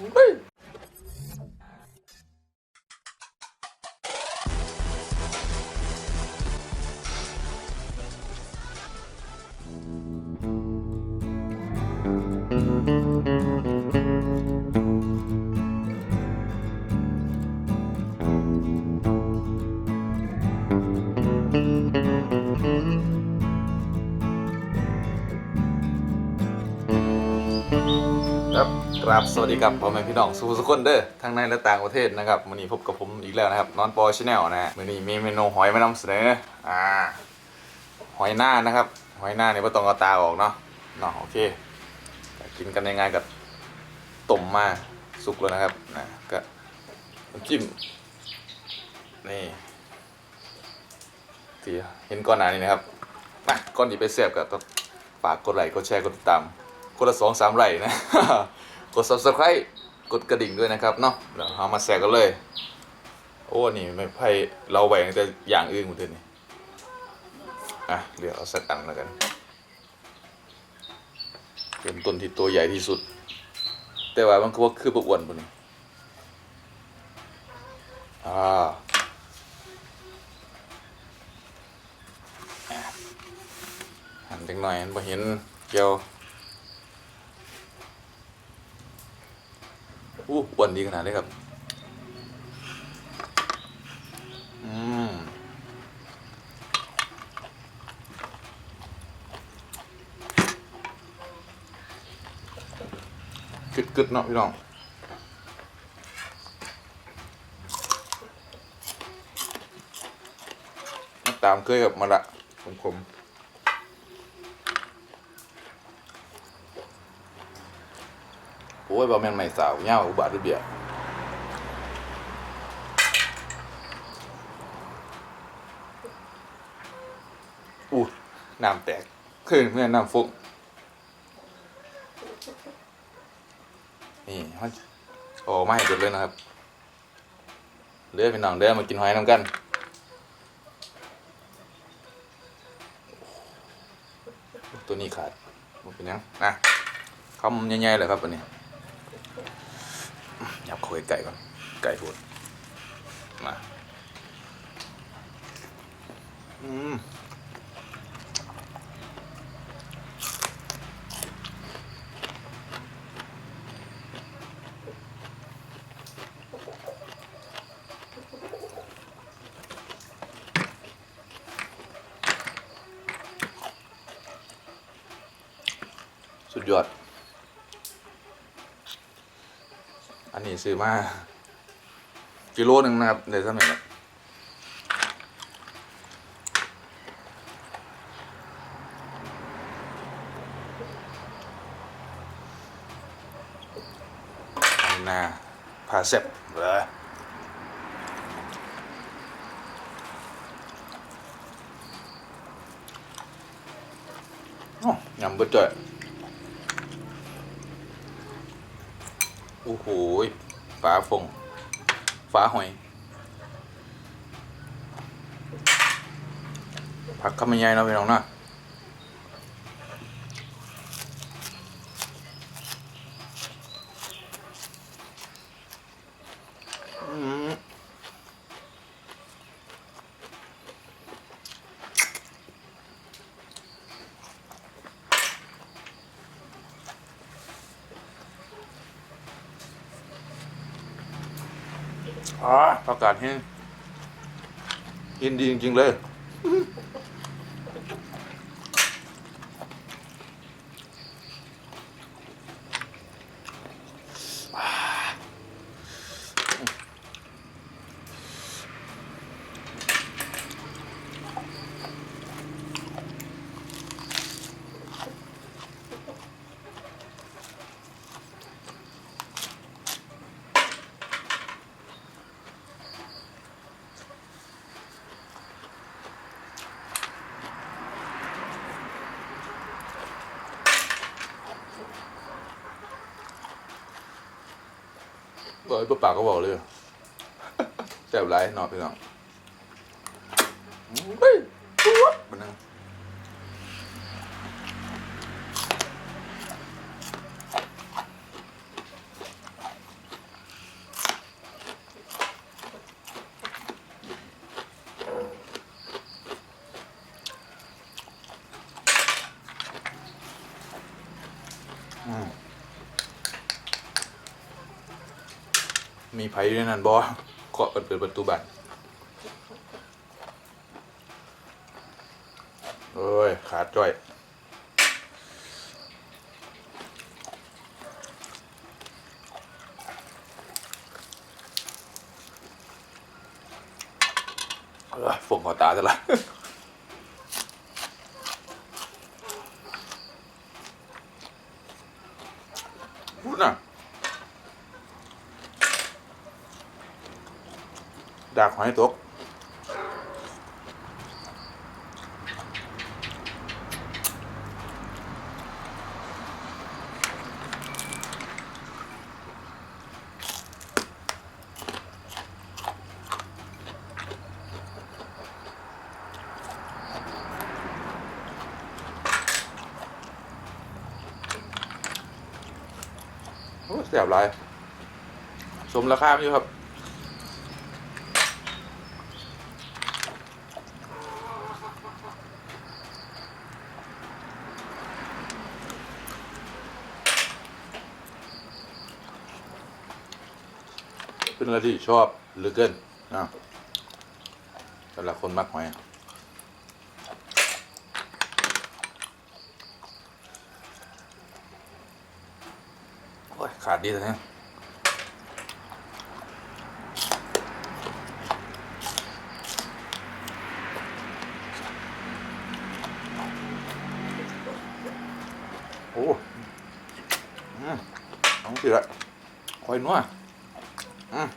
ครั บกราบสวัสดีครับพ่อแม่พี่น้องสุขสุขคนเด้อทั้งในและต่างประเทศนะครับวันนี้พบกับผมอีกแล้วนะครับนอนปอชแนลนะฮะวันนี้มีเมนูหอยมานำเสนออ่าหอยหน้านะครับ หอยหน้าเนี่ยไม่ต้องเอาตาออกเนาะเนาะโอเคกินกันยังไงกับต้มมาสุกแล้วนะครับนะก็จิ้มนี่ที่เห็นก่อนหนานี้นะครับมาก่อนที่ไปเสียบกับฝากกดไลค์กดแชร์กดติดตามคนละสองสามไร่นะ กด subscribe กดกระดิ่งด้วยนะครับเนาะเดี๋ยวเอามาแซกกันเลย โอ้นี่ไม่ไพ่เราแหวงแต่อย่างอื่นหมดเลยนี่อะเดี๋ยวเอาสักอันแล้วกันเริ่มต้นที่ตัวใหญ่ที่สุด แต่ว่ามันก็ว่าคือปอ้วนปุ่นนี่อ่าหันจังหน่อยมันเห็นเกี่ยว อู้อ้ วนดีขนาดนี้ครับ อืมกึดกึดๆเนาะพี่น้องมาตามเคยกับมาละผมผม โอ้ยบะแมนใหม่สาวเงาอุบาทหรือเบียร์อู้น้ำแตกขึ้นเพื่อนน้ำฟุกนี่มันโอ้ไม่เด็ดเลยนะครับเด้อพี่น้องเด้อมากินหอยน้ำกันตัวนี้ขาดมันเป็นยังนะคำใหญ่ๆเลยครับตัวนี้ ยับเข้าไปไก่ก่อน ไก่พูด มา อืมสุดยอด อันนี้ ซื้อมากิโลหนึ่งนะครับในสมัยแบบอันนาพาเซบเลยโอ้ยำเบดเจอโอ้โห ยฟ้าฟงฟ้าหอยผักข้าวมันใหญ่เนาะพี่น้องเนาะอืม อากาศให้กินดีจริงๆเลย บอกไอ้ป้าปากก็บอกเลยแซ่บไรนอนพี่น้องเฮ้ยปุ๊บมันนึง มีไผอยู่ในนั้นบ่เคาะกันเปิดประตูบ้านโอ้ย ขาดจ้อยฝงขอตาจะละ พูดน่ะดาก หอยตกโอ้แสบหลาย สมราคาอยู่ครับ เป็นอะไรที่ชอบเหลือเกินนะสำหรับคนมักหอยโอ้ยขาดดีแต่เนี่ยโอ้อืมต้องสิละคอยนัว อืม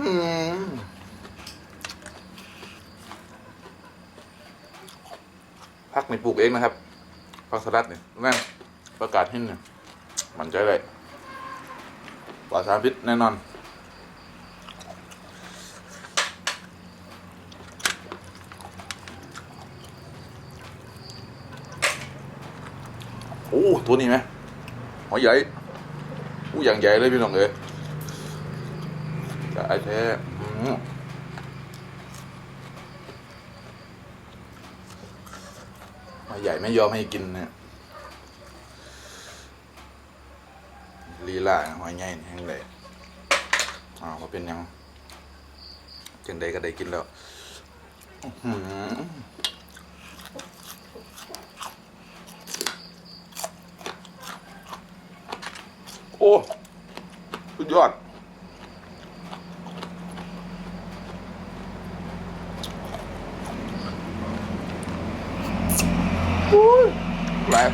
อืมพักในปลูกเองนะครับ พักสลัดเนี่ยแม่งประกาศให้เนี่ยมันใจเลยปลอดสารพิษแน่นอน โอ้ ตัวนี้ไหมหอยใหญ่อู้อย่างใหญ่เลยพี่น้องเอ้ยจะไอ้แท้ อืมหอใหญ่ไม่ยอมให้กินเนี่ยลีลาหอยใหญ่งแห้งเลยอ้าวมาเป็นยังจังใดก็ได้กินแล้วโอ้สุดยอด โอ้ยแหลก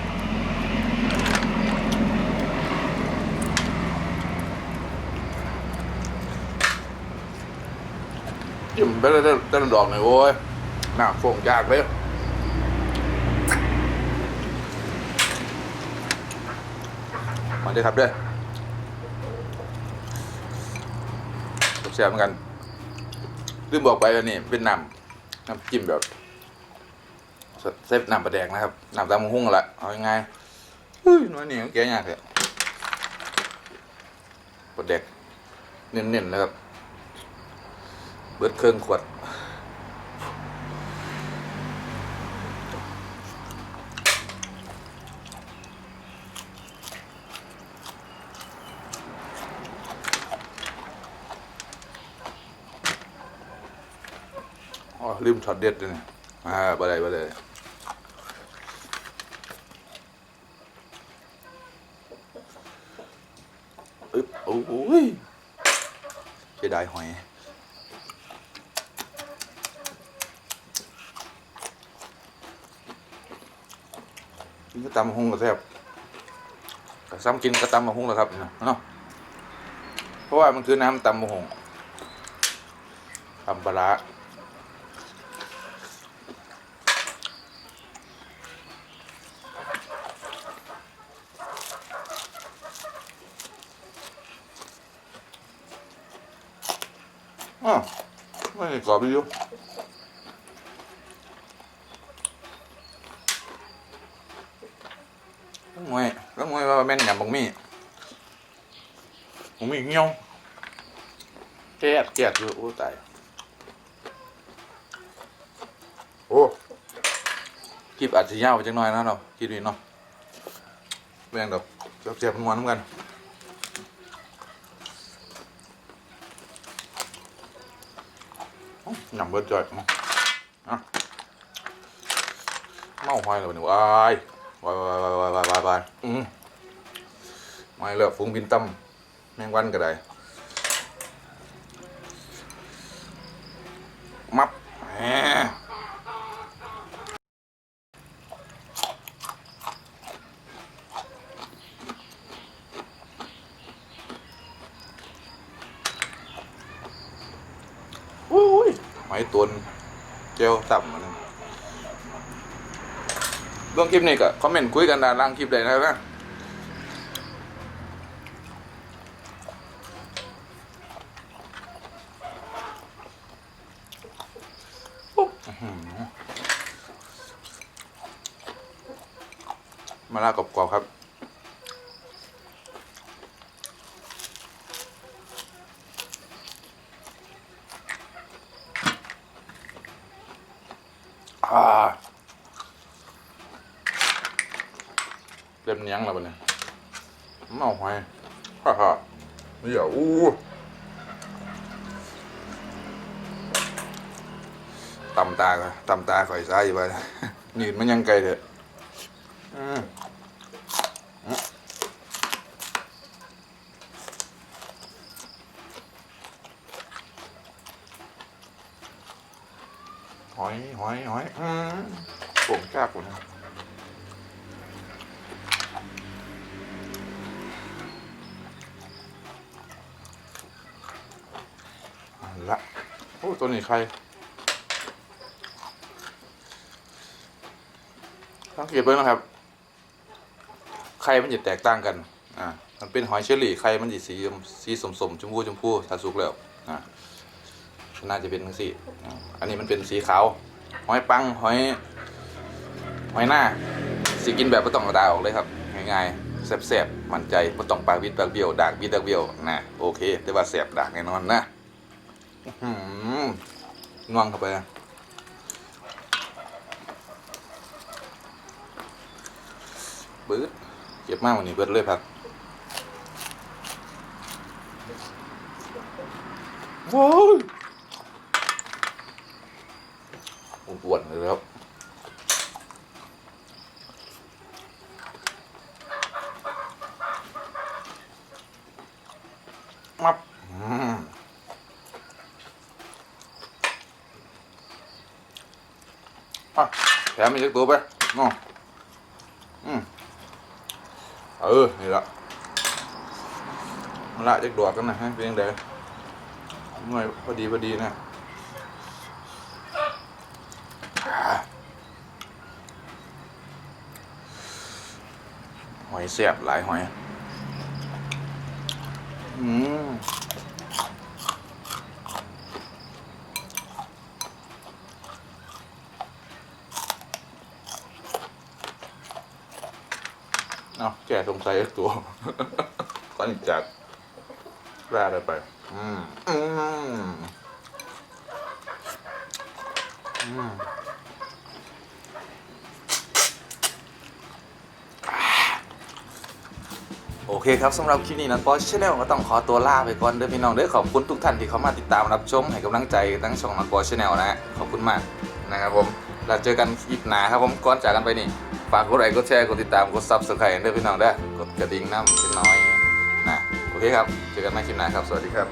จิ้มไปแล้วได้ดอกหน่อยโอ้ยหน้าฟงยากเลยมาด้ครับด้อแซ่บเหมือนกันลืมบอกไปว่านี่เป็นน้ำน้ำจิ้มแบบเซฟน้ำปลาแดกนะครับน้ำตามหุ้งละเอายังไงเฮ้ยน้อยนี่แกยากเลยปลาแดกเน้นๆนะครับ เบิดเครื่องขวดอ๋อลืมช็อตเด็ดเลยนี่อ่าบ่ได้บ่ได้อึ๊บโอ้ยเสียดายหอย กินกระตำมะฮุงก็แซ่บก็ซ้ำกินกระตำมะฮุงแล้วครับเนาะเพราะว่ามันคือน้ำตำมะฮุงตำปลาร้าอ๋อไม่กรอบอยู่ ว่าแม่นยำบังมี่บังมี่เงี้ยงวแจ๊ดแจ๊ดอยู่โอ้ตายโอ้คลิปอาจจะยาวไปจังน้อยนะเนาะกินดีเนาะแม่งเดอกเจ็บๆมันมันกันหนำเบิดจ่อยมั้งอ่เมาหอยเลยหนูไอ้บายบายบายบายบายบายอืม ม่เลิกฟุ้งบินตั้มแมงวันก็ได้ มับอุ้ยหอยตุนเจลต่ำมันเรื่องคลิปนี้ก็คอมเมนต์คุยกันด้านล่างคลิปเลยนะครับ ปุ๊บอื้อหือ มาลากรอบๆครับ อ่าเต็มเนียงแล้วปะเนี่ยเมาหอยฮ่าฮ่าเดี๋ยวอู้ ตำตาก่อนตำตาข่อยซ้ายอยู่ไปนี่มันยังไกลเถอะอืมอืมหอยหอยหอยอืมผมกล้ากูนะเอาละโอ้ตัวนี้ใคร สังเกตเบิ่งนะครับ ไข่มันจะแตกต่างกัน อ่า มันเป็นหอยเชอรี่ไข่มันจะสีสีสมสมชมพูชมพูถ้าสุกแล้ว อ่าน่าจะเป็นทั้งสี่อันนี้มันเป็นสีขาว หอยปัง หอย หอยหน้า สีกินแบบไม่ต้องกระดาออกเลยครับ ง่ายๆแซ่บๆ มั่นใจไม่ต้องปากวิดปากเบี้ยวดากวิดดากเบี้ยวนะโอเค แต่ว่าแซ่บดากแน่นอนนะหือนวงเข้าไปนะ ปื๊ดเก็บมากว่านี้เบิดเลยครับว้าวอ้วนเลยครับมับอะแถมอีกสักตัวไปน้องอืม เออ นี่ละมันละจักดวกกันนะฮะเป็นยังไงหน่อยพอดีพอดีนะหอยเสียบหลายหอย อืม แกสงสัยตัวตอนจากแร่ได้ไป อืม อืม อืมโอเคครับสำหรับคลิปนี้นะปอชแนลก็ต้องขอตัวลาไปก่อนเด้อพี่น้องเด้อขอบคุณทุกท่านที่เข้ามาติดตามรับชมให้กำลังใจทั้งช่องนักปอชแนลนะฮะขอบคุณมากนะครับผมเราเจอกันคลิปหน้าครับผมก่อนจากกันไปนี่ ฝากกดไลค์กดแชร์กดติดตามกดซับสไครต์เด้อพี่น้องเด้อกดกระดิ่งน้ำเป็นน้อยนะโอเคครับเจอกันใหม่คลิปหน้าครับ สวัสดีครับ